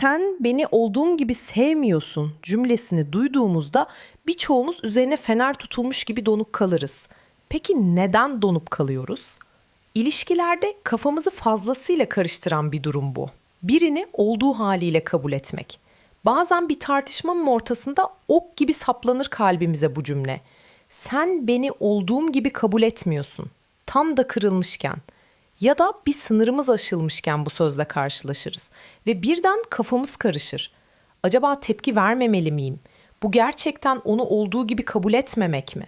sen beni olduğum gibi sevmiyorsun cümlesini duyduğumuzda birçoğumuz üzerine fener tutulmuş gibi donuk kalırız. Peki neden donup kalıyoruz? İlişkilerde kafamızı fazlasıyla karıştıran bir durum bu. Birini olduğu haliyle kabul etmek. Bazen bir tartışmanın ortasında ok gibi saplanır kalbimize bu cümle. Sen beni olduğum gibi kabul etmiyorsun. Tam da kırılmışken ya da bir sınırımız aşılmışken bu sözle karşılaşırız ve birden kafamız karışır. Acaba tepki vermemeli miyim? Bu gerçekten onu olduğu gibi kabul etmemek mi?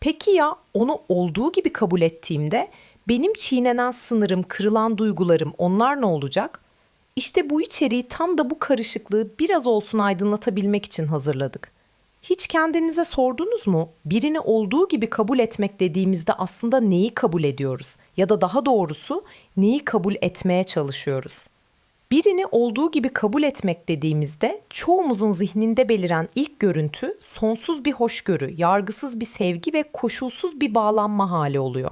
Peki ya onu olduğu gibi kabul ettiğimde benim çiğnenen sınırım, kırılan duygularım onlar ne olacak? İşte bu içeriği tam da bu karışıklığı biraz olsun aydınlatabilmek için hazırladık. Hiç kendinize sordunuz mu? Birini olduğu gibi kabul etmek dediğimizde aslında neyi kabul ediyoruz? Ya da daha doğrusu neyi kabul etmeye çalışıyoruz? Birini olduğu gibi kabul etmek dediğimizde çoğumuzun zihninde beliren ilk görüntü sonsuz bir hoşgörü, yargısız bir sevgi ve koşulsuz bir bağlanma hali oluyor.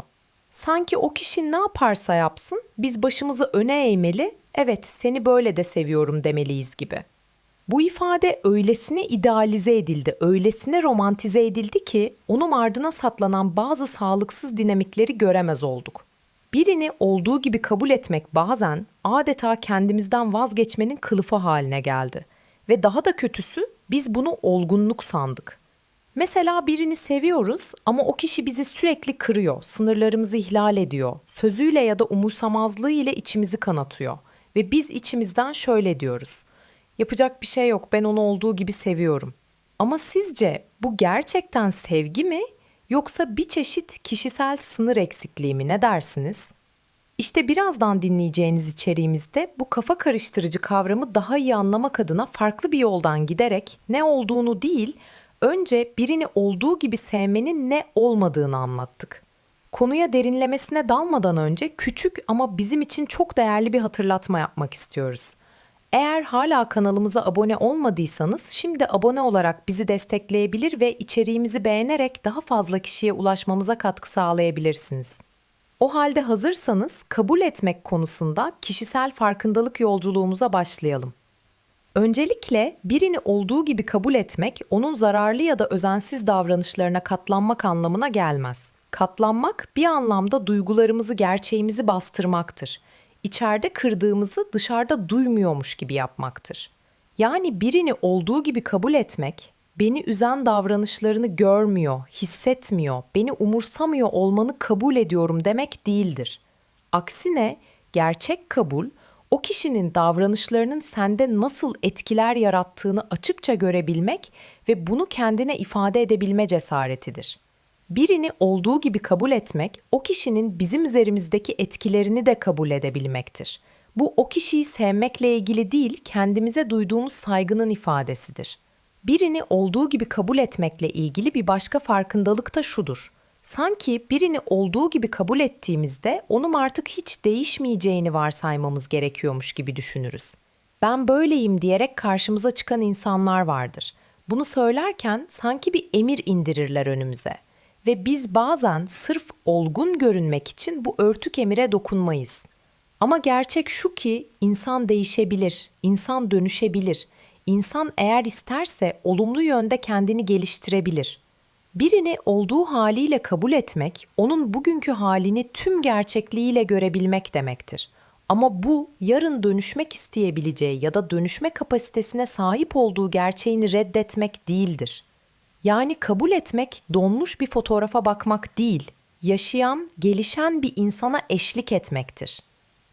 Sanki o kişi ne yaparsa yapsın biz başımızı öne eğmeli, evet seni böyle de seviyorum demeliyiz gibi. Bu ifade öylesine idealize edildi, öylesine romantize edildi ki onun ardına saklanan bazı sağlıksız dinamikleri göremez olduk. Birini olduğu gibi kabul etmek bazen adeta kendimizden vazgeçmenin kılıfı haline geldi. Ve daha da kötüsü biz bunu olgunluk sandık. Mesela birini seviyoruz ama o kişi bizi sürekli kırıyor, sınırlarımızı ihlal ediyor, sözüyle ya da umursamazlığı ile içimizi kanatıyor. Ve biz içimizden şöyle diyoruz. Yapacak bir şey yok, ben onu olduğu gibi seviyorum. Ama sizce bu gerçekten sevgi mi yoksa bir çeşit kişisel sınır eksikliği mi ne dersiniz? İşte birazdan dinleyeceğiniz içeriğimizde bu kafa karıştırıcı kavramı daha iyi anlamak adına farklı bir yoldan giderek ne olduğunu değil, önce birini olduğu gibi sevmenin ne olmadığını anlattık. Konuya derinlemesine dalmadan önce küçük ama bizim için çok değerli bir hatırlatma yapmak istiyoruz. Eğer hala kanalımıza abone olmadıysanız şimdi abone olarak bizi destekleyebilir ve içeriğimizi beğenerek daha fazla kişiye ulaşmamıza katkı sağlayabilirsiniz. O halde hazırsanız kabul etmek konusunda kişisel farkındalık yolculuğumuza başlayalım. Öncelikle birini olduğu gibi kabul etmek onun zararlı ya da özensiz davranışlarına katlanmak anlamına gelmez. Katlanmak bir anlamda duygularımızı, gerçeğimizi bastırmaktır. İçeride kırdığımızı dışarıda duymuyormuş gibi yapmaktır. Yani birini olduğu gibi kabul etmek, beni üzen davranışlarını görmüyor, hissetmiyor, beni umursamıyor olmanı kabul ediyorum demek değildir. Aksine gerçek kabul o kişinin davranışlarının sende nasıl etkiler yarattığını açıkça görebilmek ve bunu kendine ifade edebilme cesaretidir. Birini olduğu gibi kabul etmek, o kişinin bizim üzerimizdeki etkilerini de kabul edebilmektir. Bu o kişiyi sevmekle ilgili değil, kendimize duyduğumuz saygının ifadesidir. Birini olduğu gibi kabul etmekle ilgili bir başka farkındalık da şudur. Sanki birini olduğu gibi kabul ettiğimizde onun artık hiç değişmeyeceğini varsaymamız gerekiyormuş gibi düşünürüz. Ben böyleyim diyerek karşımıza çıkan insanlar vardır. Bunu söylerken sanki bir emir indirirler önümüze. Ve biz bazen sırf olgun görünmek için bu örtük emire dokunmayız. Ama gerçek şu ki insan değişebilir, insan dönüşebilir. İnsan eğer isterse olumlu yönde kendini geliştirebilir. Birini olduğu haliyle kabul etmek, onun bugünkü halini tüm gerçekliğiyle görebilmek demektir. Ama bu yarın dönüşmek isteyebileceği ya da dönüşme kapasitesine sahip olduğu gerçeğini reddetmek değildir. Yani kabul etmek donmuş bir fotoğrafa bakmak değil, yaşayan, gelişen bir insana eşlik etmektir.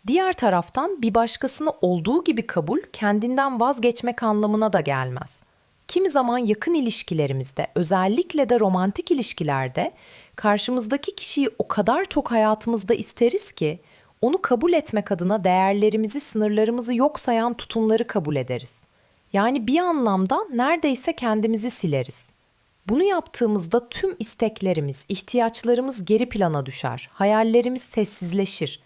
Diğer taraftan bir başkasını olduğu gibi kabul kendinden vazgeçmek anlamına da gelmez. Kimi zaman yakın ilişkilerimizde, özellikle de romantik ilişkilerde karşımızdaki kişiyi o kadar çok hayatımızda isteriz ki onu kabul etmek adına değerlerimizi, sınırlarımızı yok sayan tutumları kabul ederiz. Yani bir anlamda neredeyse kendimizi sileriz. Bunu yaptığımızda tüm isteklerimiz, ihtiyaçlarımız geri plana düşer, hayallerimiz sessizleşir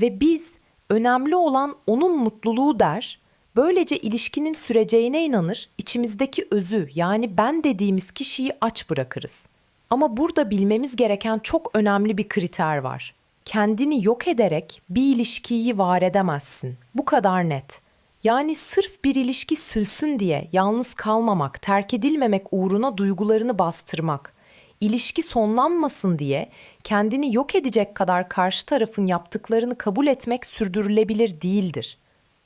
ve biz önemli olan onun mutluluğu der, böylece ilişkinin süreceğine inanır, içimizdeki özü yani ben dediğimiz kişiyi aç bırakırız. Ama burada bilmemiz gereken çok önemli bir kriter var. Kendini yok ederek bir ilişkiyi var edemezsin. Bu kadar net. Yani sırf bir ilişki sürsün diye yalnız kalmamak, terk edilmemek uğruna duygularını bastırmak, ilişki sonlanmasın diye kendini yok edecek kadar karşı tarafın yaptıklarını kabul etmek sürdürülebilir değildir.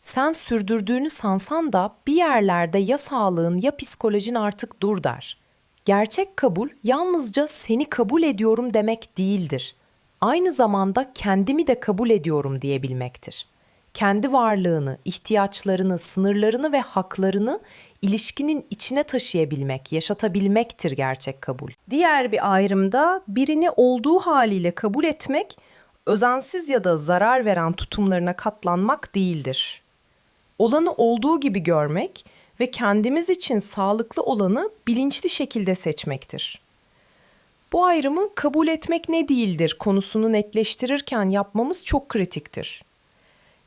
Sen sürdürdüğünü sansan da bir yerlerde ya sağlığın ya psikolojin artık dur der. Gerçek kabul yalnızca seni kabul ediyorum demek değildir. Aynı zamanda kendimi de kabul ediyorum diyebilmektir. Kendi varlığını, ihtiyaçlarını, sınırlarını ve haklarını ilişkinin içine taşıyabilmek, yaşatabilmektir gerçek kabul. Diğer bir ayrımda birini olduğu haliyle kabul etmek, özensiz ya da zarar veren tutumlarına katlanmak değildir. Olanı olduğu gibi görmek ve kendimiz için sağlıklı olanı bilinçli şekilde seçmektir. Bu ayrımı kabul etmek ne değildir konusunu netleştirirken yapmamız çok kritiktir.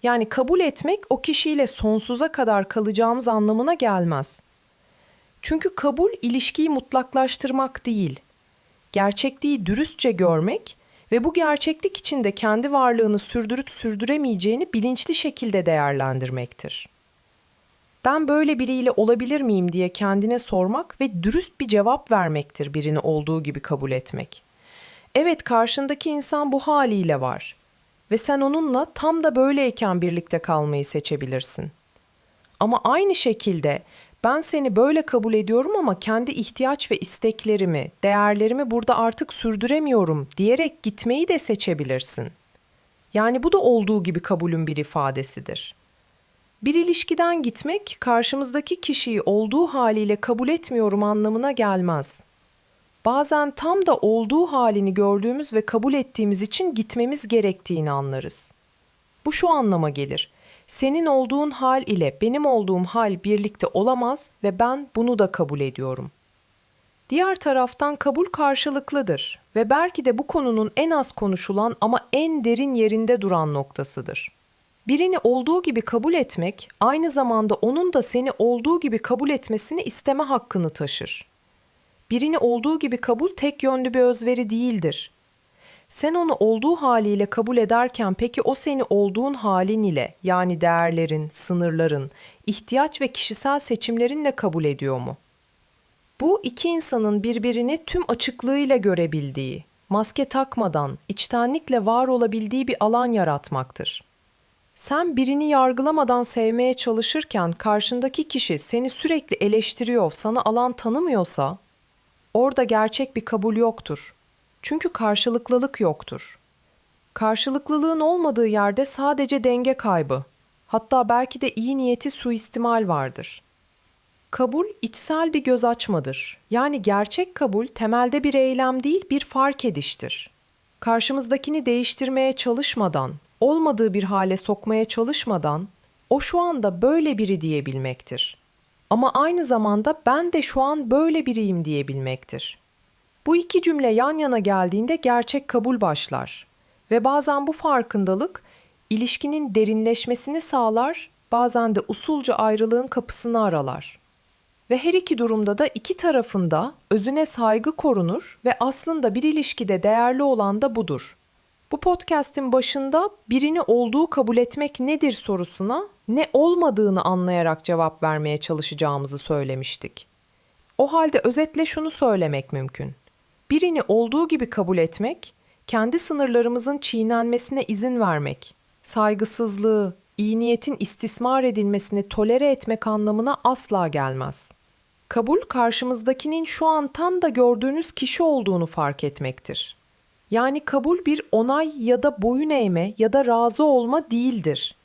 Yani kabul etmek o kişiyle sonsuza kadar kalacağımız anlamına gelmez. Çünkü kabul ilişkiyi mutlaklaştırmak değil. Gerçekliği dürüstçe görmek ve bu gerçeklik içinde kendi varlığını sürdürüp sürdüremeyeceğini bilinçli şekilde değerlendirmektir. Ben böyle biriyle olabilir miyim diye kendine sormak ve dürüst bir cevap vermektir birini olduğu gibi kabul etmek. Evet karşındaki insan bu haliyle var ve sen onunla tam da böyleyken birlikte kalmayı seçebilirsin. Ama aynı şekilde ben seni böyle kabul ediyorum ama kendi ihtiyaç ve isteklerimi, değerlerimi burada artık sürdüremiyorum diyerek gitmeyi de seçebilirsin. Yani bu da olduğu gibi kabulün bir ifadesidir. Bir ilişkiden gitmek karşımızdaki kişiyi olduğu haliyle kabul etmiyorum anlamına gelmez. Bazen tam da olduğu halini gördüğümüz ve kabul ettiğimiz için gitmemiz gerektiğini anlarız. Bu şu anlama gelir. Senin olduğun hal ile benim olduğum hal birlikte olamaz ve ben bunu da kabul ediyorum. Diğer taraftan kabul karşılıklıdır ve belki de bu konunun en az konuşulan ama en derin yerinde duran noktasıdır. Birini olduğu gibi kabul etmek aynı zamanda onun da seni olduğu gibi kabul etmesini isteme hakkını taşır. Birini olduğu gibi kabul tek yönlü bir özveri değildir. Sen onu olduğu haliyle kabul ederken peki o seni olduğun halin ile yani değerlerin, sınırların, ihtiyaç ve kişisel seçimlerinle kabul ediyor mu? Bu iki insanın birbirini tüm açıklığıyla görebildiği, maske takmadan, içtenlikle var olabildiği bir alan yaratmaktır. Sen birini yargılamadan sevmeye çalışırken karşındaki kişi seni sürekli eleştiriyor, sana alan tanımıyorsa, orada gerçek bir kabul yoktur. Çünkü karşılıklılık yoktur. Karşılıklılığın olmadığı yerde sadece denge kaybı, hatta belki de iyi niyeti suistimal vardır. Kabul içsel bir göz açmadır. Yani gerçek kabul temelde bir eylem değil, bir fark ediştir. Karşımızdakini değiştirmeye çalışmadan, olmadığı bir hale sokmaya çalışmadan o şu anda böyle biri diyebilmektir. Ama aynı zamanda ben de şu an böyle biriyim diyebilmektir. Bu iki cümle yan yana geldiğinde gerçek kabul başlar ve bazen bu farkındalık ilişkinin derinleşmesini sağlar, bazen de usulca ayrılığın kapısını aralar. Ve her iki durumda da iki tarafında özüne saygı korunur ve aslında bir ilişkide değerli olan da budur. Bu podcast'in başında birini olduğu kabul etmek nedir sorusuna ne olmadığını anlayarak cevap vermeye çalışacağımızı söylemiştik. O halde özetle şunu söylemek mümkün. Birini olduğu gibi kabul etmek, kendi sınırlarımızın çiğnenmesine izin vermek, saygısızlığı, iyi niyetin istismar edilmesini tolere etmek anlamına asla gelmez. Kabul karşımızdakinin şu an tam da gördüğünüz kişi olduğunu fark etmektir. Yani kabul bir onay ya da boyun eğme ya da razı olma değildir.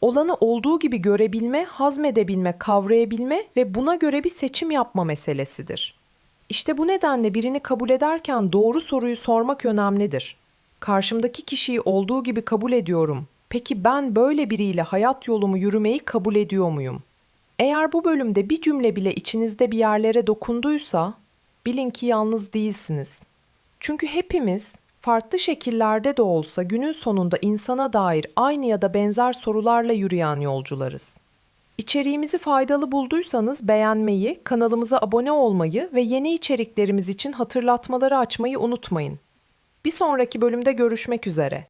Olanı olduğu gibi görebilme, hazmedebilme, kavrayabilme ve buna göre bir seçim yapma meselesidir. İşte bu nedenle birini kabul ederken doğru soruyu sormak önemlidir. Karşımdaki kişiyi olduğu gibi kabul ediyorum. Peki ben böyle biriyle hayat yolumu yürümeyi kabul ediyor muyum? Eğer bu bölümde bir cümle bile içinizde bir yerlere dokunduysa, bilin ki yalnız değilsiniz. Çünkü hepimiz farklı şekillerde de olsa günün sonunda insana dair aynı ya da benzer sorularla yürüyen yolcularız. İçeriğimizi faydalı bulduysanız beğenmeyi, kanalımıza abone olmayı ve yeni içeriklerimiz için hatırlatmaları açmayı unutmayın. Bir sonraki bölümde görüşmek üzere.